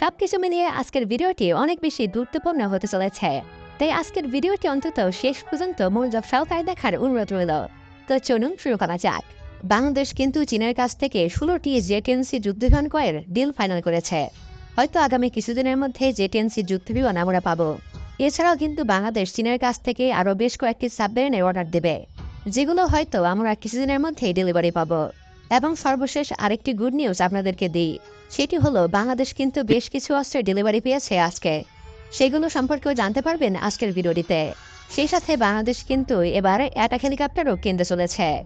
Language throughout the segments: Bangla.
সবকিছু মিলিয়ে আজকের ভিডিওটি অনেক বেশি গুরুত্বপূর্ণ হতে চলেছে। তাই আজকের ভিডিওটি অন্তত শেষ পর্যন্ত মনোযোগ সহকারে দেখার অনুরোধ রইল। তো চলুন শুরু করা যাক। বাংলাদেশ কিন্তু চীনের কাছ থেকে ষোলোটি জেটিএনসি যুদ্ধবিমান ক্রয়ের ডিল ফাইনাল করেছে। হয়তো আগামী কিছুদিনের মধ্যে জেটিএনসি যুদ্ধবিমান আমরা পাবো। এছাড়াও কিন্তু বাংলাদেশ চীনের কাছ থেকে আরও বেশ কয়েকটি সাবমেরিনের অর্ডার দেবে, যেগুলো হয়তো আমরা কিছুদিনের মধ্যেই ডেলিভারি পাবো। এবং সর্বশেষ আরেকটি গুড নিউজ আপনাদেরকে দিই। সেটি হলো, বাংলাদেশ কিন্তু বেশ কিছু অস্ত্রের ডেলিভারি পেয়েছে আজকে। সেগুলো সম্পর্কেও জানতে পারবেন আজকের ভিডিওটিতে। সেই সাথে বাংলাদেশ কিন্তু এবার অ্যাটাক হেলিকপ্টারও কিনতে চলেছে।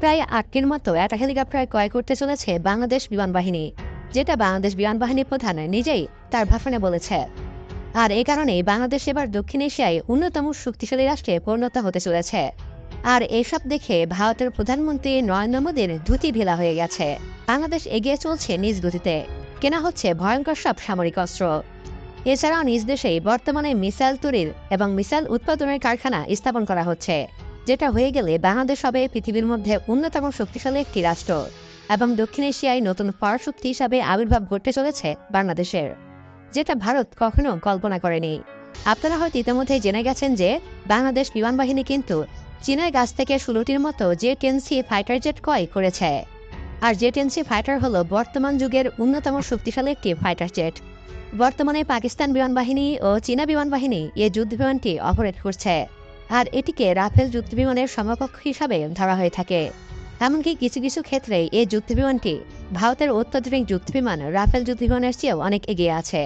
প্রায় আটটির মতো অ্যাটাক হেলিকপ্টার ক্রয় করতে চলেছে বাংলাদেশ বিমান বাহিনী, যেটা বাংলাদেশ বিমান বাহিনী প্রধান নিজেই তার ভাষণে বলেছে। আর এই কারণেই বাংলাদেশ এবার দক্ষিণ এশিয়ায় অন্যতম শক্তিশালী রাষ্ট্রে পরিণত হতে চলেছে। আর এসব দেখে ভারতের প্রধানমন্ত্রী নরেন্দ্র মোদীর ধুতি ঢিলা হয়ে গেছে। বাংলাদেশ এগিয়ে চলছে নিজ গতিতে কেনা হচ্ছে ভয়ঙ্কর সব সামরিক অস্ত্র। এছাড়াও নিজ দেশেই বর্তমানে মিসাইল তৈরির এবং মিসাইল উৎপাদনের কারখানা স্থাপন করা হচ্ছে। যেটা হয়ে গেলে বাংলাদেশ হবে পৃথিবীর মধ্যে অন্যতম শক্তিশালী একটি রাষ্ট্র এবং দক্ষিণ এশিয়ায় নতুন পরাশক্তি হিসাবে আবির্ভাব ঘটতে চলেছে বাংলাদেশের, যেটা ভারত কখনো কল্পনা করেনি। আপনারা হয়তো ইতিমধ্যে জেনে গেছেন যে বাংলাদেশ বিমান বাহিনী কিন্তু চীনের গাছ থেকে ষোলোটির মতো জে টেনসি ফাইটার জেট ক্রয় করেছে। আর জে টেনসি ফাইটার হল বর্তমান যুগের অন্যতম শক্তিশালী একটি ফাইটার জেট। বর্তমানে পাকিস্তান বিমান বাহিনী ও চীনা বিমান বাহিনী এই যুদ্ধ বিমানটি অপারেট করছে। আর এটিকে রাফেল যুদ্ধ বিমানের সমকক্ষ হিসাবে ধরা হয়ে থাকে। এমনকি কিছু কিছু ক্ষেত্রে এই যুদ্ধ বিমানটি ভারতের অত্যাধুনিক যুদ্ধ বিমান রাফেল যুদ্ধ বিমানের চেয়েও অনেক এগিয়ে আছে।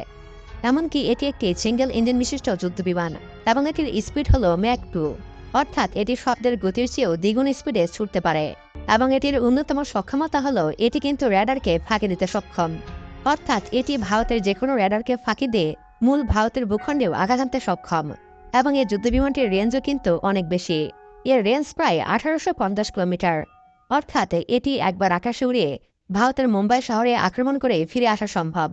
এমনকি এটি একটি সিঙ্গেল ইঞ্জিন বিশিষ্ট যুদ্ধ বিমান এবং এটির স্পিড হল ম্যাক টু। অর্থাৎ এটি শব্দের গতির চেয়েও দ্বিগুণ স্পিডে ছুটতে পারে এবং এটির অন্যতম সক্ষমতা হল এটি কিন্তু র্যাডারকে ফাঁকি দিতে সক্ষম। অর্থাৎ এটি ভারতের যে কোনো র্যাডারকে ফাঁকি দিয়ে মূল ভারতের ভূখণ্ডেও আঘাত আনতে সক্ষম এবং এই যুদ্ধবিমানটির রেঞ্জও কিন্তু অনেক বেশি। এর রেঞ্জ প্রায় আঠারোশো পঞ্চাশ কিলোমিটার। অর্থাৎ এটি একবার আকাশে উড়িয়ে ভারতের মুম্বাই শহরে আক্রমণ করে ফিরে আসা সম্ভব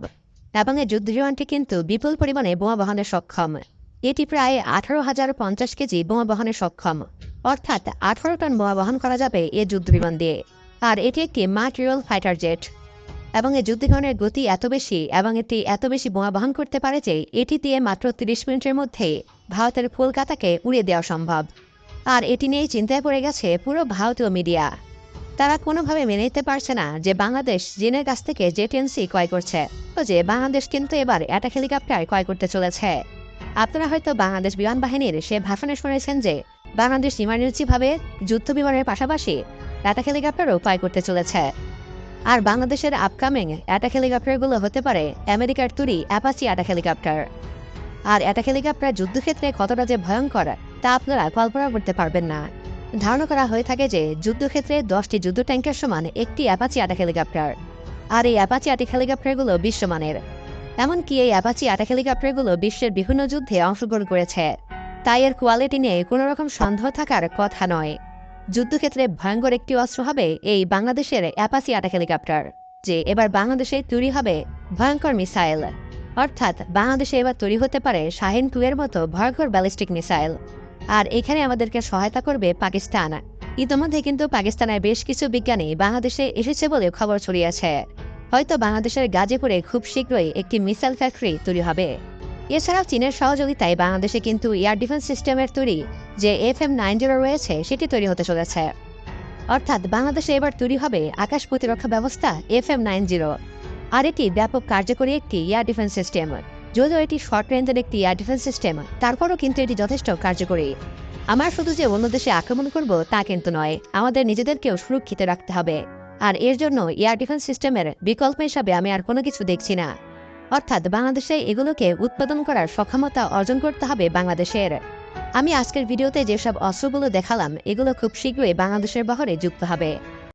এবং এই যুদ্ধবিমানটি কিন্তু বিপুল পরিমাণে বোমা বহনে সক্ষম। এটি প্রায় আঠারো হাজার পঞ্চাশ কেজি বোমা বহনে সক্ষম। অর্থাৎ আঠারো টন বোমা বহন করা যাবে এ যুদ্ধবিমান দিয়ে। আর এটি একটি মাটেরিয়াল ফাইটার জেট। এবং এই যুদ্ধবিমানের গতি এত বেশি এবং এটি এত বেশি বোমা বহন করতে পারে যে এটি দিয়ে মাত্র তিরিশ মিনিটের মধ্যে ভারতের কলকাতাকে উড়িয়ে দেওয়া সম্ভব। আর এটি নিয়েই চিন্তায় পড়ে গেছে পুরো ভারতীয় মিডিয়া। তারা কোনোভাবে মেনে নিতে পারছে না যে বাংলাদেশ চীনের কাছ থেকে জেটিএনসি ক্রয় করছে। তো যে বাংলাদেশ কিন্তু এবার অ্যাটাক হেলিকপ্টার ক্রয় করতে চলেছে। আপনারা হয়তো বাংলাদেশ বিমান বাহিনীর সে ভাষণে শুনেছেন যে, বাংলাদেশ ইমার্জেন্সিভাবে যুদ্ধ বিমানের পাশাপাশি অ্যাটাক হেলিকপ্টারও ক্রয় করতে চলেছে। আর বাংলাদেশের আপকামিং অ্যাটাক হেলিকপ্টারগুলো হতে পারে আমেরিকার তুরি অ্যাপাচি অ্যাটাক হেলিকপ্টার। আর অ্যাটাক হেলিকপ্টার যুদ্ধক্ষেত্রে কতটা যে ভয়ঙ্কর, তা আপনারা কল্পনা করতে পারবেন না। ধারণা করা হয়ে থাকে যে, যুদ্ধক্ষেত্রে দশটি যুদ্ধ ট্যাঙ্কের সমান একটি অ্যাপাচি অ্যাটাক হেলিকপ্টার। আর এই অ্যাপাচি অ্যাটাক হেলিকপ্টারগুলো বিশ্বমানের। এমনকি এই অ্যাপাচি অ্যাটাক হেলিকপ্টারগুলো বিশ্বের বিভিন্ন যুদ্ধে অংশগ্রহণ করেছে। তাই এর কোয়ালিটি নিয়ে কোনো রকম সন্দেহ থাকার কথা নয়। যুদ্ধক্ষেত্রে ভয়ঙ্কর একটি অস্ত্র হবে এই বাংলাদেশের অ্যাপাচি অ্যাটাক হেলিকপ্টার যে এবার বাংলাদেশে তৈরি হবে ভয়ঙ্কর মিসাইল। অর্থাৎ বাংলাদেশে এবার তৈরি হতে পারে শাহিন টু এর মতো ভয়ঙ্কর ব্যালিস্টিক মিসাইল। আর এখানে আমাদেরকে সহায়তা করবে পাকিস্তান। ইতোমধ্যে কিন্তু পাকিস্তানের বেশ কিছু বিজ্ঞানী বাংলাদেশে এসেছে বলে খবর ছড়িয়েছে। হয়তো বাংলাদেশের গাজীপুরে খুব শীঘ্রই একটি মিসাইল ফ্যাক্টরি তৈরি হবে। এছাড়াও চীনের সহযোগিতায় বাংলাদেশে কিন্তু এয়ার ডিফেন্স সিস্টেমের তৈরি যে এফ এম নাইন জিরো রয়েছে, সেটি তৈরি হতে চলেছে। অর্থাৎ বাংলাদেশে এবার তৈরি হবে আকাশ প্রতিরক্ষা ব্যবস্থা এফ এম নাইন জিরো। আর এটি ব্যাপক কার্যকরী একটি এয়ার ডিফেন্স সিস্টেম। যদিও এটি শর্ট রেঞ্জের একটি এয়ার ডিফেন্স সিস্টেম, তারপরও কিন্তু এটি যথেষ্ট কার্যকরী। আমার শুধু যে অন্য দেশে আক্রমণ করব তা কিন্তু নয়, আমাদের নিজেদেরকেও সুরক্ষিত রাখতে হবে। আর এর জন্য এয়ার ডিফেন্স সিস্টেমের বিকল্প হিসাবে আমি আর কোনো কিছু দেখছি না। অর্থাৎ বাংলাদেশে এগুলোকে উৎপাদন করার সক্ষমতা অর্জন করতে হবে বাংলাদেশের। আমি আজকের ভিডিওতে যেসব অস্ত্রগুলো দেখালাম, এগুলো খুব শীঘ্রই বাংলাদেশের বহরে যুক্ত হবে।